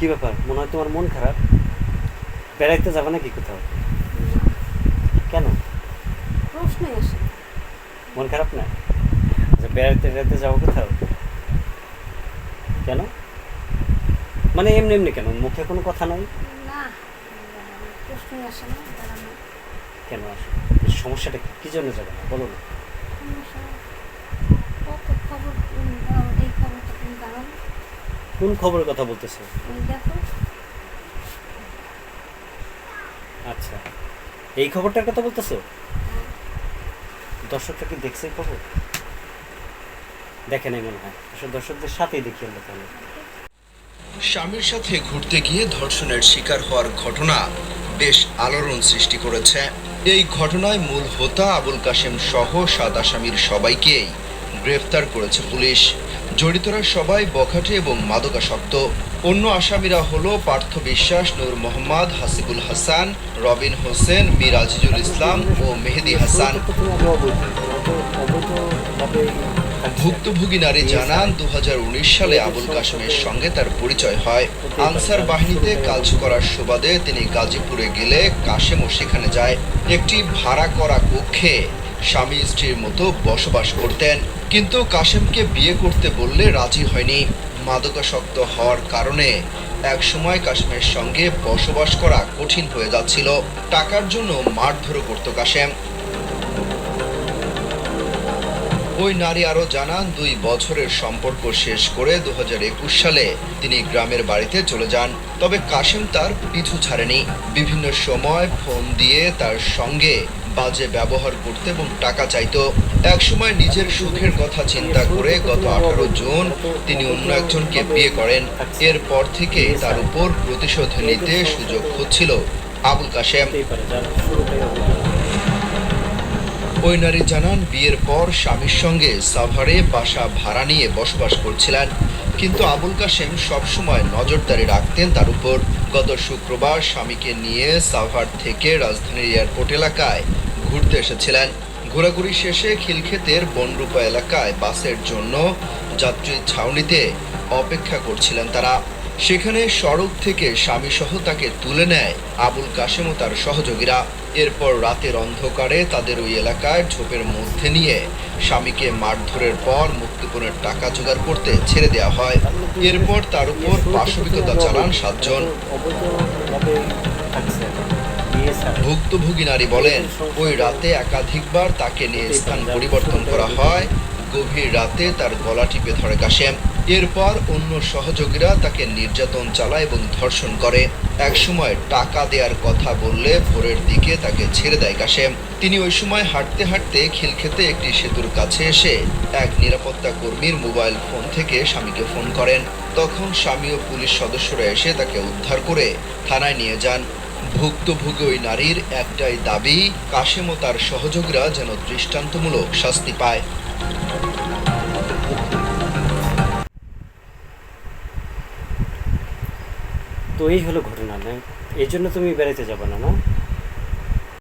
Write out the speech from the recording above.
কি ব্যাপার? মনে হয় তোমার মন খারাপ। বেড়াইতে যাবে নাকি কোথাও? কেন? প্রশ্নই আসে মন খারাপ না? আচ্ছা বেড়াইতে বেড়াইতে যাব কোথাও? কেন? মানে এমনি এমনি কেন? মুখে কোনো কথা নাই? কেন আসো? সমস্যাটা কি- কি জন্য যাবে না। বলো না সমস্যা কত খবর উম, আহ, এই খবরটা তুমি জানো না? কোন খবরের কথা বলতেছে? আচ্ছা। এই খবরটার কথা বলতেছো? হ্যাঁ, দর্শকরা কি দেখছে এই খবর? দেখে নাই মনে হয়। আসলে দর্শকদের সাথেই দেখি আমরা তাহলে। স্বামীর সাথে ঘুরতে গিয়ে ধর্ষণের শিকার হওয়ার ঘটনা বেশ আলোড়ন সৃষ্টি করেছে। এই ঘটনায় মূল হোতা আবুল কাশেম সহ সাত আসামির সবাইকেই গ্রেফতার করেছে পুলিশ। জড়িতরা সবাই বখাটে এবং মাদকাসক্ত। অন্য আসামিরা হলো পার্থ বিশ্বাস, নূর মোহাম্মদ, হাসিবুল হাসান, রবিন হোসেন মীর আজিজুল ইসলাম ও মেহেদি হাসান। ভুক্তভোগী নারী জানান দু হাজার উনিশ সালে আবুল কাশেমের সঙ্গে তার পরিচয় হয়। আনসার বাহিনীতে কাজ করার সুবাদে তিনি গাজীপুরে গেলে কাশেমও সেখানে যায়। একটি ভাড়া করা কক্ষে স্বামী স্ত্রীর মতো বসবাস করতেন। কিন্তু কাশেমকে বিয়ে করতে বললে রাজি হয়নি। মাদকাসক্ত হওয়ার কারণে এক সময় কাশেমের সঙ্গে বসবাস করা কঠিন হয়ে যাচ্ছিল। টাকার জন্য মারধরও করত কাশেম। ওই নারী আরও জানান, দুই বছরের সম্পর্ক শেষ করে দু হাজার একুশ সালে তিনি গ্রামের বাড়িতে চলে যান। তবে কাশেম তার পিছু ছাড়েনি। বিভিন্ন সময় ফোন দিয়ে তার সঙ্গে বাজে ব্যবহার করতে এবং টাকা চাইতো। একসময় নিজের সুখের কথা চিন্তা করে গত আঠারো জুন তিনি অন্য একজনকে বিয়ে করেন। এরপর থেকে তার উপর প্রতিশোধ নিতে সুযোগ খুঁজছিল আবুল কাশেম। ওই নারী জানান, বিয়ের পর স্বামীর সঙ্গে সাভারে বাসা ভাড়া নিয়ে বসবাস করছিলেন। কিন্তু আবুল কাশেম সবসময় নজরদারি রাখতেন তার উপর। গত শুক্রবার স্বামীকে নিয়ে সাভার থেকে রাজধানীর এয়ারপোর্ট এলাকায় ঘুরতে এসেছিলেন। ঘোরাঘুরি শেষে খিলক্ষেতের বনরূপা এলাকায় বাসের জন্য যাত্রী ছাউনিতে অপেক্ষা করছিলেন তারা। সেখানে সড়ক থেকে স্বামীসহ তাকে তুলে নেয় আবুল কাশেম ও তার সহযোগীরা। এরপর রাতের অন্ধকারে তাদের ওই এলাকায় ঝোপের মধ্যে নিয়ে স্বামীকে মারধরের পর মুক্তিপণের টাকা জোগাড় করতে ছেড়ে দেওয়া হয়। এরপর তার উপর পাশবিকতা চালান সাতজন। ভুক্তভোগী নারী বলেন, ওই রাতে একাধিকবার তাকে নিয়ে স্থান পরিবর্তন করা হয়। গভীর রাতে তার গলা টিপে ধরে কাশেম। এরপর অন্য সহযোগীরা তাকে নির্যাতন চালায় এবং ধর্ষণ করে। একসময় টাকা দেওয়ার কথা বললে ভোরের দিকে তাকে ছেড়ে দেয় কাশেম। তিনি ওই সময় হাঁটতে হাঁটতে খিলক্ষেতে একটি সেতুর কাছে এসে এক নিরাপত্তা কর্মীর মোবাইল ফোন থেকে স্বামীকে ফোন করেন। তখন স্বামী ও পুলিশ সদস্যরা এসে তাকে উদ্ধার করে থানায় নিয়ে যান। ভুক্তভোগী ওই নারীর একটাই দাবি, কাশেম ও তার সহযোগীরা যেন দৃষ্টান্তমূলক শাস্তি পায়। তো এই হলো ঘটনা না এই জন্য তুমি বেড়াইতে যাবে না না?